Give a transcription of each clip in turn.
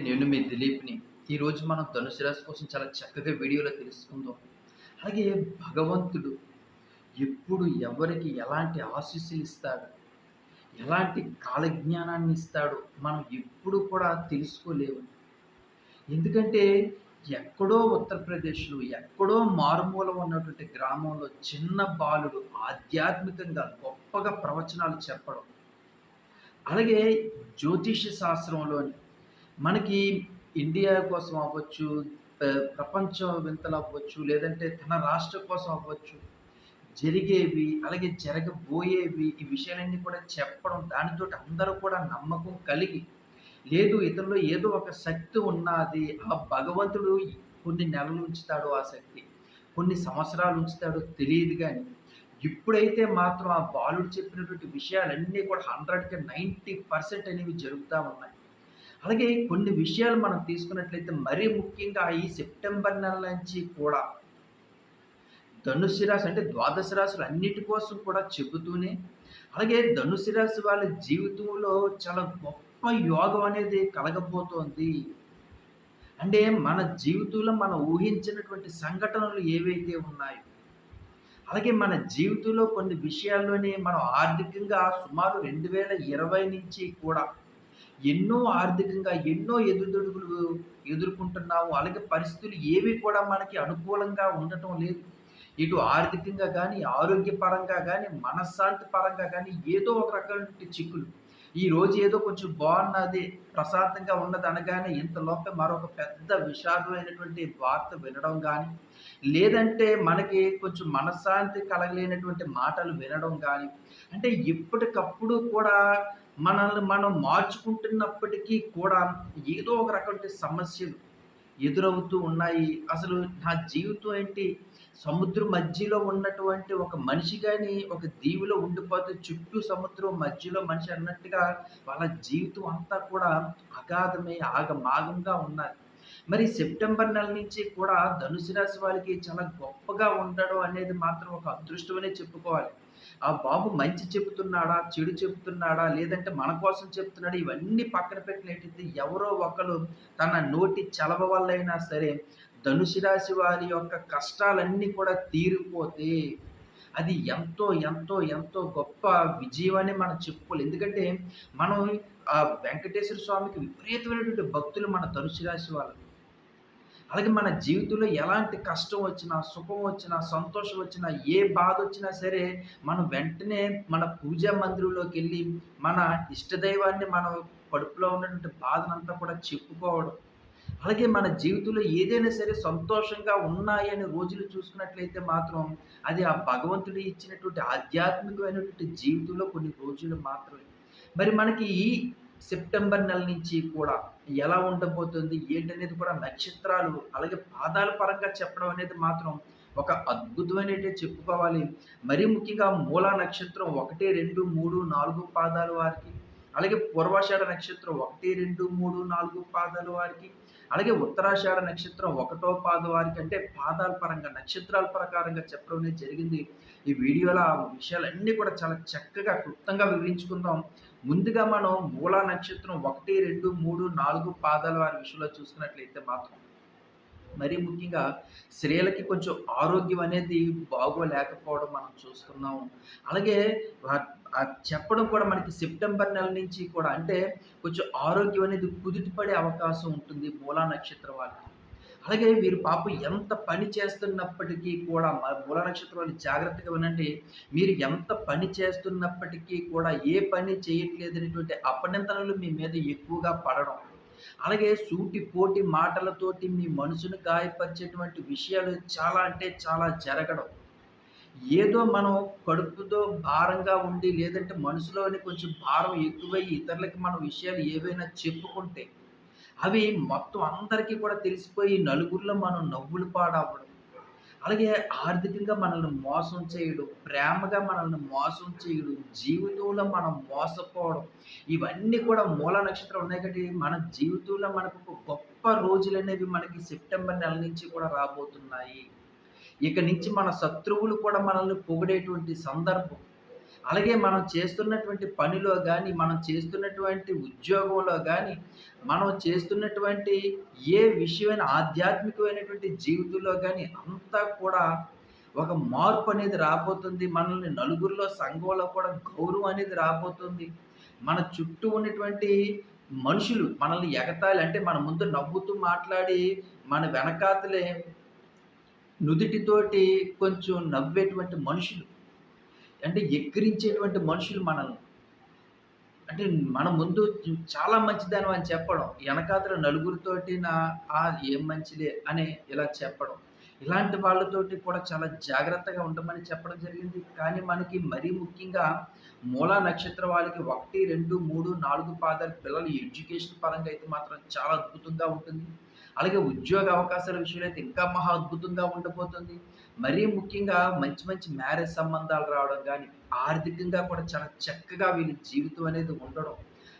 నేను మీ దిలీప్ని. ఈరోజు మనం ధనుసు రాశి కోసం చాలా చక్కగా వీడియోలో తెలుసుకుందాం. అలాగే భగవంతుడు ఎప్పుడు ఎవరికి ఎలాంటి ఆశీస్సులు ఇస్తాడు? ఎలాంటి కాలజ్ఞానాన్ని ఇస్తాడో? మనం ఎప్పుడు కూడా తెలుసుకోలేము. ఎందుకంటే ఎక్కడో ఉత్తరప్రదేశ్లో ఎక్కడో మారుమూల ఉన్నటువంటి గ్రామంలో చిన్న బాలుడు ఆధ్యాత్మికంగా గొప్పగా ప్రవచనాలు చెప్పడం. అలాగే జ్యోతిష శాస్త్రంలోని మనకి ఇండియా కోసం అవ్వచ్చు ప్రపంచ వింతలు అవ్వచ్చు లేదంటే తన రాష్ట్రం కోసం అవ్వచ్చు జరిగేవి అలాగే జరగబోయేవి ఈ విషయాలన్నీ కూడా చెప్పడం దానితో అందరూ కూడా నమ్మకం కలిగి లేదు ఇతరులో ఏదో ఒక శక్తి ఉన్నది ఆ భగవంతుడు కొన్ని నెలలు ఉంచుతాడో ఆ శక్తి కొన్ని సంవత్సరాలు ఉంచుతాడో తెలియదు కానీ ఇప్పుడైతే మాత్రం ఆ బాలుడు చెప్పినటువంటి విషయాలన్నీ కూడా హండ్రెడ్కి నైంటీ పర్సెంట్ అనేవి జరుగుతూ ఉన్నాయి. అలాగే కొన్ని విషయాలు మనం తీసుకున్నట్లయితే మరీ ముఖ్యంగా ఈ సెప్టెంబర్ నెల నుంచి కూడా ధనుసు రాశి అంటే ద్వాదశ రాశులు అన్నిటి కోసం కూడా చెబుతూనే అలాగే ధనుసు రాశి వాళ్ళ జీవితంలో చాలా గొప్ప యోగం అనేది కలగబోతోంది. అంటే మన జీవితంలో మనం ఊహించినటువంటి సంఘటనలు ఏవైతే ఉన్నాయో అలాగే మన జీవితంలో కొన్ని విషయాల్లోనే మనం ఆర్థికంగా సుమారు రెండు వేల ఇరవై నుంచి కూడా ఎన్నో ఆర్థికంగా ఎన్నో ఎదురుదొడుగులు ఎదుర్కొంటున్నాము అలాగే పరిస్థితులు ఏవి కూడా మనకి అనుకూలంగా ఉండటం లేదు. ఇటు ఆర్థికంగా కానీ ఆరోగ్యపరంగా కానీ మనశ్శాంతి పరంగా కానీ ఏదో ఒక రకమైన చిక్కులు. ఈ రోజు ఏదో కొంచెం బాగున్నది ప్రశాంతంగా ఉన్నది అనగానే ఇంతలోపే మరొక పెద్ద విషాదమైనటువంటి వార్త వినడం కానీ లేదంటే మనకి కొంచెం మనశ్శాంతి కలగలేనటువంటి మాటలు వినడం కానీ అంటే ఎప్పటికప్పుడు కూడా మనల్ని మనం మార్చుకుంటున్నప్పటికీ కూడా ఏదో ఒక రకమైన సమస్యలు ఎదురవుతూ ఉన్నాయి. అసలు నా జీవితం ఏంటి? సముద్రం మధ్యలో ఉన్నటువంటి ఒక మనిషి కానీ ఒక దీవిలో ఉండిపోతే చుట్టూ సముద్రం మధ్యలో మనిషి అన్నట్టుగా వాళ్ళ జీవితం అంతా కూడా అగాధమై ఆగమాగంగా ఉన్నది. మరి సెప్టెంబర్ నెల నుంచి కూడా ధనుసు రాశి వాళ్ళకి చాలా గొప్పగా ఉండడం అనేది మాత్రం ఒక అదృష్టమనే చెప్పుకోవాలి. ఆ బాబు మంచి చెబుతున్నాడా చెడు చెబుతున్నాడా లేదంటే మన కోసం చెప్తున్నాడా ఇవన్నీ పక్కన పెట్టినట్టయితే ఎవరో ఒకరు తన నోటి చలవ వల్ల అయినా సరే ధనుసు రాశి వారి యొక్క కష్టాలన్నీ కూడా తీరిపోతే అది ఎంతో ఎంతో ఎంతో గొప్ప విజయం అని మనం చెప్పుకోవాలి. ఎందుకంటే మనం ఆ వెంకటేశ్వర స్వామికి విపరీతమైనటువంటి భక్తులు మన ధనుసు రాశి వాళ్ళు అలాగే మన జీవితంలో ఎలాంటి కష్టం వచ్చినా సుఖం వచ్చినా సంతోషం వచ్చినా ఏ బాధ వచ్చినా సరే మనం వెంటనే మన పూజా మందిరంలోకి వెళ్ళి మన ఇష్టదైవాన్ని మనం కడుపులో ఉన్నటువంటి బాధనంతా కూడా చెప్పుకోవడం. అలాగే మన జీవితంలో ఏదైనా సరే సంతోషంగా ఉన్నాయని రోజులు చూసుకున్నట్లయితే మాత్రం అది ఆ భగవంతుడు ఇచ్చినటువంటి ఆధ్యాత్మికమైనటువంటి జీవితంలో కొన్ని రోజులు మాత్రమే. మరి మనకి ఈ సెప్టెంబర్ నెల నుంచి కూడా ఎలా ఉండబోతుంది ఏంటనేది కూడా నక్షత్రాలు అలాగే పాదాల పరంగా చెప్పడం అనేది మాత్రం ఒక అద్భుతమైనటే చెప్పుకోవాలి. మరీ ముఖ్యంగా మూలా నక్షత్రం ఒకటి రెండు మూడు నాలుగు పాదాల వారికి అలాగే పూర్వాషాఢ నక్షత్రం ఒకటి రెండు మూడు నాలుగు పాదాల వారికి అలాగే ఉత్తరాషాఢ నక్షత్రం ఒకటో పాద వారికి అంటే పాదాల పరంగా నక్షత్రాల ప్రకారంగా చెప్పడం అనేది జరిగింది. ఈ వీడియోలో ఆ విషయాలన్నీ కూడా చాలా చక్కగా క్లుప్తంగా వివరించుకుందాం. ముందుగా మనం మూలా నక్షత్రం ఒకటి రెండు మూడు నాలుగు పాదాల వారి విషయంలో చూసుకున్నట్లయితే మాత్రం మరీ ముఖ్యంగా స్త్రీలకి కొంచెం ఆరోగ్యం అనేది బాగోలేకపోవడం మనం చూస్తున్నాం. అలాగే చెప్పడం కూడా మనకి సెప్టెంబర్ నెల నుంచి కూడా అంటే కొంచెం ఆరోగ్యం అనేది కుదుటిపడే అవకాశం ఉంటుంది మూలా నక్షత్రం వాళ్ళకి. అలాగే వీరు పాపం ఎంత పని చేస్తున్నప్పటికీ కూడా మూల నక్షత్రాలు జాగ్రత్తగా వినండి. మీరు ఎంత పని చేస్తున్నప్పటికీ కూడా ఏ పని చేయట్లేదు అనేటువంటి అపనిందనలు మీ మీద ఎక్కువగా పడడం. అలాగే సూటి పోటి మాటలతోటి మీ మనసును గాయపరిచేటువంటి విషయాలు చాలా అంటే చాలా జరగడం. ఏదో మనం కడుపుతో భారంగా ఉండి లేదంటే మనసులోని కొంచెం భారం ఎక్కువై ఇతరులకి మన విషయాలు ఏవైనా చెప్పుకుంటే అవి మొత్తం అందరికీ కూడా తెలిసిపోయి నలుగురిలో మనం నవ్వులు పాడవడం అలాగే ఆర్థికంగా మనల్ని మోసం చేయడం ప్రేమగా మనల్ని మోసం చేయడం జీవితంలో మనం మోసపోవడం ఇవన్నీ కూడా మూల నక్షత్రం ఉన్నాయి కాబట్టి మన జీవితంలో మనకు ఒక గొప్ప రోజులు అనేవి మనకి సెప్టెంబర్ నెల నుంచి కూడా రాబోతున్నాయి. ఇక నుంచి మన శత్రువులు కూడా మనల్ని పొగిడేటువంటి సందర్భం. అలాగే మనం చేస్తున్నటువంటి పనిలో కానీ మనం చేస్తున్నటువంటి ఉద్యోగంలో కానీ మనం చేస్తున్నటువంటి ఏ విషయమైన ఆధ్యాత్మికమైనటువంటి జీవితంలో కానీ అంతా కూడా ఒక మార్పు అనేది రాబోతుంది. మనల్ని నలుగురిలో, సంఘంలో కూడా గౌరవం అనేది రాబోతుంది. మన చుట్టూ ఉన్నటువంటి మనుషులు మనల్ని ఎగతాలి అంటే మన ముందు నవ్వుతూ మాట్లాడి, మన వెనకాతలే నుదిటితోటి కొంచెం నవ్వేటువంటి మనుషులు. అంటే ఎక్కిరించేటువంటి మనుషులు మనల్ని. అంటే మన ముందు చాలా మంచిదని అని చెప్పడం. వెనకాతల నలుగురితోటి నా ఆ! ఏం మంచిదే అని ఇలా చెప్పడం. ఇలాంటి వాళ్ళతోటి కూడా చాలా జాగ్రత్తగా ఉండమని చెప్పడం జరిగింది. కానీ మనకి మరీ ముఖ్యంగా మూలా నక్షత్రం వాళ్ళకి 1, 2, 3, 4 పాదాల పిల్లలు ఎడ్యుకేషన్ పరంగా అయితే మాత్రం చాలా అద్భుతంగా ఉంటుంది. అలాగే ఉద్యోగ అవకాశాల విషయంలో అయితే ఇంకా మహా అద్భుతంగా ఉండబోతుంది. మరీ ముఖ్యంగా మంచి మంచి మ్యారేజ్ సంబంధాలు రావడం కానీ ఆర్థికంగా కూడా చాలా చక్కగా వీళ్ళ జీవితం అనేది ఉండడం.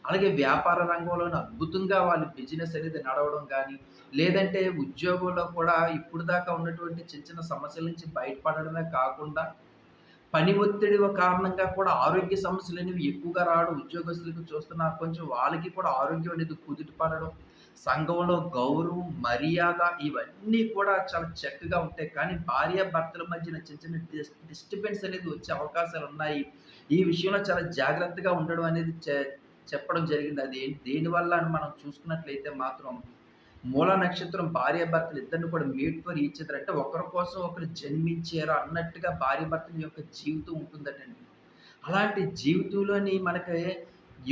అలాగే వ్యాపార రంగంలోనే అద్భుతంగా వాళ్ళ బిజినెస్ అనేది నడవడం కానీ లేదంటే ఉద్యోగంలో కూడా ఇప్పుడు దాకా ఉన్నటువంటి చిన్న చిన్న సమస్యల నుంచి బయటపడడమే కాకుండా, పని ఒత్తిడి కారణంగా కూడా ఆరోగ్య సమస్యలు అనేవి ఎక్కువగా రావడం ఉద్యోగస్తులకు చూస్తున్నా కొంచెం వాళ్ళకి కూడా ఆరోగ్యం అనేది కుదుట పడడం. సంఘంలో గౌరవం, మర్యాద ఇవన్నీ కూడా చాలా చక్కగా ఉంటాయి. కానీ భార్యాభర్తల మధ్యన చిన్న చిన్న డిస్ డిస్టర్బెన్స్ అనేది వచ్చే అవకాశాలున్నాయి. ఈ విషయంలో చాలా జాగ్రత్తగా ఉండడం అనేది చె చెప్పడం జరిగింది. అది దేనివల్ల అని మనం చూసుకున్నట్లయితే మాత్రం మూల నక్షత్రం భార్యాభర్తలు ఇద్దరిని కూడా మేట్ ఫర్ ఈచ్ అంటే ఒకరి కోసం ఒకరు జన్మించారు అన్నట్టుగా భార్యాభర్తల యొక్క జీవితం ఉంటుందటండి. అలాంటి జీవితంలోని మనకి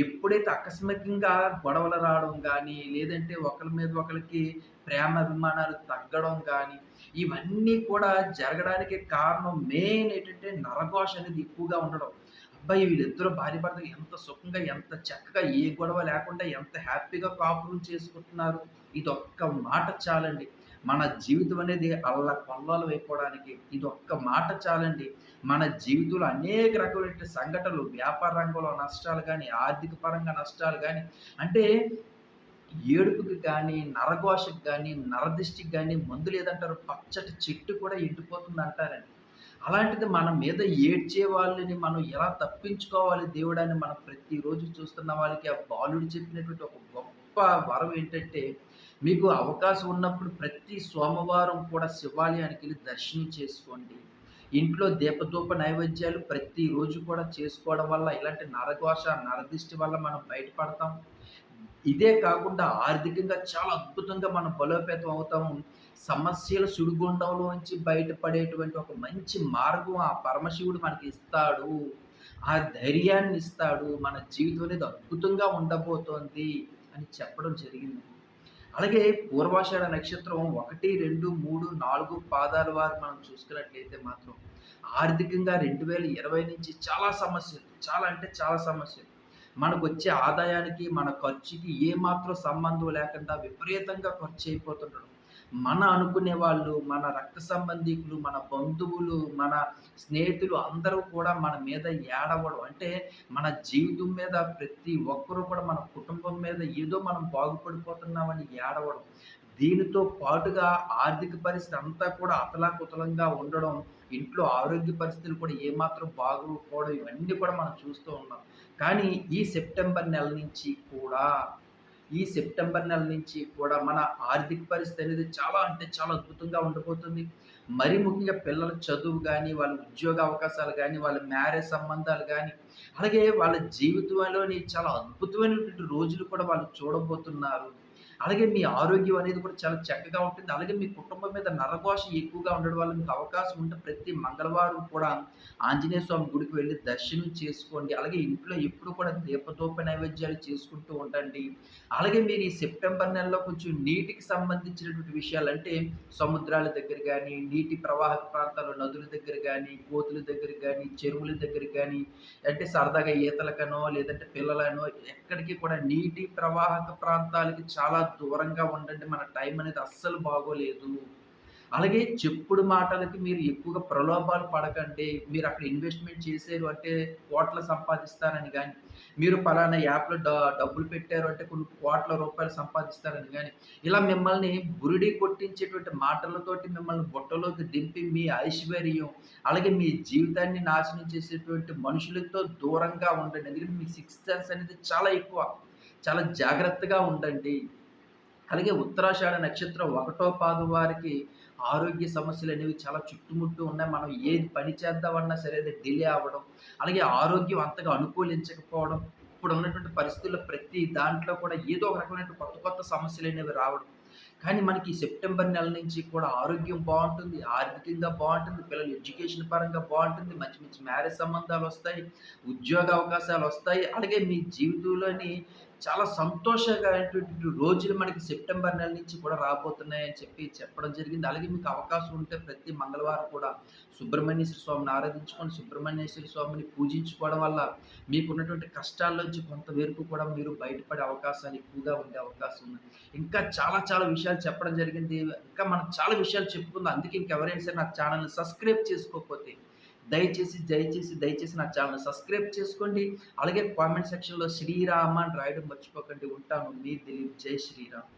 ఎప్పుడైతే ఆకస్మికంగా గొడవలు రావడం కానీ లేదంటే ఒకరి మీద ఒకళ్ళకి ప్రేమాభిమానాలు తగ్గడం కానీ ఇవన్నీ కూడా జరగడానికి కారణం మెయిన్ ఏంటంటే నరఘోష అనేది ఎక్కువగా ఉండడం. అబ్బాయి వీళ్ళిద్దరూ భార్యాభర్తలు ఎంత సుఖంగా, ఎంత చక్కగా ఏ గొడవ లేకుండా ఎంత హ్యాపీగా కాపురం చేసుకుంటున్నారు. ఇదొక్క మాట చాలండి. మన జీవితం అనేది అల్ల కొల్లలు అయిపోవడానికి ఒక్క మాట చాలండి. మన జీవితంలో అనేక రకమైన సంఘటనలు వ్యాపార రంగంలో నష్టాలు కానీ ఆర్థిక పరంగా నష్టాలు కానీ అంటే ఏడుపుకి కానీ నరఘోషకు కానీ నరదిష్టికి కానీ మందు లేదంటారు. పచ్చటి చెట్టు కూడా ఎండిపోతుంది అంటారండి అలాంటిది మన మీద ఏడ్చే వాళ్ళని మనం ఎలా తప్పించుకోవాలి దేవుడని మనం ప్రతిరోజు చూస్తున్న వాళ్ళకి ఆ బాలుడు చెప్పినటువంటి ఒక గొప్ప వరం ఏంటంటే, మీకు అవకాశం ఉన్నప్పుడు ప్రతి సోమవారం కూడా శివాలయానికి వెళ్ళి దర్శనం చేసుకోండి. ఇంట్లో దీపధూప నైవేద్యాలు ప్రతిరోజు కూడా చేసుకోవడం వల్ల ఇలాంటి నరఘోష, నరదిష్టి వల్ల మనం బయటపడతాం. ఇదే కాకుండా ఆర్థికంగా చాలా అద్భుతంగా మనం బలోపేతం అవుతాము. సమస్యల సుడిగుండంలోంచి బయటపడేటువంటి ఒక మంచి మార్గం ఆ పరమశివుడు మనకి ఇస్తాడు. ఆ ధైర్యాన్ని ఇస్తాడు. మన జీవితం అనేది అద్భుతంగా ఉండబోతోంది అని చెప్పడం జరిగింది. అలాగే పూర్వాషాఢ నక్షత్రం 1, 2, 3, 4 పాదాల వారు మనం చూసుకున్నట్లయితే మాత్రం ఆర్థికంగా 2020 నుంచి చాలా సమస్యలు. చాలా అంటే చాలా సమస్యలు. వచ్చే ఆదాయానికి, మన ఖర్చుకి ఏమాత్రం సంబంధం లేకుండా విపరీతంగా ఖర్చు అయిపోతుండడం మన అనుకునే వాళ్ళు, మన రక్త సంబంధికులు మన బంధువులు, మన స్నేహితులు అందరూ కూడా మన మీద ఏడవడం. అంటే మన జీవితం మీద ప్రతి ఒక్కరూ కూడా మన కుటుంబం మీద ఏదో మనం బాగుపడిపోతున్నామని ఏడవడం. దీనితో పాటుగా ఆర్థిక పరిస్థితి అంతా కూడా అతలాకుతలంగా ఉండడం. ఇంట్లో ఆరోగ్య పరిస్థితులు కూడా ఏమాత్రం బాగోకపోవడం ఇవన్నీ కూడా మనం చూస్తూ ఉన్నాం. కానీ ఈ సెప్టెంబర్ నెల నుంచి కూడా ఈ సెప్టెంబర్ నెల నుంచి కూడా మన ఆర్థిక పరిస్థితి అనేది చాలా అంటే చాలా అద్భుతంగా ఉండబోతుంది. మరి ముఖ్యంగా పిల్లల చదువు కానీ వాళ్ళ ఉద్యోగ అవకాశాలు కానీ వాళ్ళ మ్యారేజ్ సంబంధాలు కానీ అలాగే వాళ్ళ జీవితంలోని చాలా అద్భుతమైనటువంటి రోజులు కూడా వాళ్ళు చూడబోతున్నారు. అలాగే మీ ఆరోగ్యం అనేది కూడా చాలా చక్కగా ఉంటుంది. అలాగే మీ కుటుంబం మీద నరఘోష ఎక్కువగా ఉండడం వల్ల మీకు అవకాశం ఉంటే ప్రతి మంగళవారం కూడా ఆంజనేయ స్వామి గుడికి వెళ్ళి దర్శనం చేసుకోండి. అలాగే ఇంట్లో ఎప్పుడు కూడా దీపదూప నైవేద్యాలు చేసుకుంటూ ఉండండి. అలాగే మీరు ఈ సెప్టెంబర్ నెలలో కొంచెం నీటికి సంబంధించినటువంటి విషయాలు అంటే సముద్రాల దగ్గర కానీ నీటి ప్రవాహక ప్రాంతాలు నదుల దగ్గర కానీ కోతుల దగ్గర కానీ చెరువుల దగ్గర కానీ అంటే సరదాగా ఈతలకనో లేదంటే పిల్లలనో ఎక్కడికి కూడా నీటి ప్రవాహక ప్రాంతాలకి చాలా దూరంగా ఉండండి. మన టైం అనేది అస్సలు బాగోలేదు. అలాగే చెప్పుడు మాటలకి మీరు ఎక్కువగా ప్రలోభాలు పడకండి. మీరు అక్కడ ఇన్వెస్ట్‌మెంట్ చేశారు అంటే కోట్లు సంపాదిస్తారని కానీ మీరు పలానా యాప్‌లో డ డబ్బులు పెట్టారు అంటే కొన్ని కోట్ల రూపాయలు సంపాదిస్తారని కానీ ఇలా మిమ్మల్ని బురిడి కొట్టించేటువంటి మాటలతోటి మిమ్మల్ని బుట్టలోకి దింపి మీ ఐశ్వర్యం, అలాగే మీ జీవితాన్ని నాశనం చేసేటువంటి మనుషులతో దూరంగా ఉండండి. ఎందుకంటే మీ సిక్స్ సెన్స్ అనేది చాలా ఎక్కువ. చాలా జాగ్రత్తగా ఉండండి. అలాగే ఉత్తరాషాఢ నక్షత్రం ఒకటో పాదు వారికి ఆరోగ్య సమస్యలు అనేవి చాలా చుట్టుముట్టు ఉన్నాయి. మనం ఏది పని చేద్దామన్నా సరే అది డిలే అవ్వడం, అలాగే ఆరోగ్యం అంతగా అనుకూలించకపోవడం, ఇప్పుడు ఉన్నటువంటి పరిస్థితుల్లో ప్రతి దాంట్లో కూడా ఏదో ఒక రకమైన కొత్త కొత్త సమస్యలు అనేవి రావడం. కానీ మనకి సెప్టెంబర్ నెల నుంచి కూడా ఆరోగ్యం బాగుంటుంది ఆర్థికంగా బాగుంటుంది పిల్లల ఎడ్యుకేషన్ పరంగా బాగుంటుంది మంచి మంచి మ్యారేజ్ సంబంధాలు వస్తాయి ఉద్యోగ అవకాశాలు వస్తాయి అలాగే మీ జీవితంలోని చాలా సంతోషకరమైనటువంటి రోజులు మనకి సెప్టెంబర్ నెల నుంచి కూడా రాబోతున్నాయని చెప్పి చెప్పడం జరిగింది. అలాగే మీకు అవకాశం ఉంటే ప్రతి మంగళవారం కూడా సుబ్రహ్మణ్యేశ్వర స్వామిని ఆరాధించుకొని సుబ్రహ్మణ్యేశ్వర స్వామిని పూజించుకోవడం వల్ల మీకున్నటువంటి కష్టాల నుంచి కొంత వరకు కూడా మీరు బయటపడే అవకాశాలు ఎక్కువగా ఉండే అవకాశం ఉంది. ఇంకా చాలా చాలా విషయాలు చెప్పడం జరిగింది. ఇంకా మనం చాలా విషయాలు చెప్పుకుందాం. అందుకే ఇంకెవరైనా సరే నా ఛానల్ని సబ్స్క్రైబ్ చేసుకోకపోతే దయచేసి, దయచేసి, దయచేసి నా ఛానల్ సబ్స్క్రైబ్ చేసుకోండి. అలాగే కామెంట్ సెక్షన్‌లో శ్రీరామ అని రాయడం మర్చిపోకండి. ఉంటాను. మీ దిలీప్. జై శ్రీరామ్.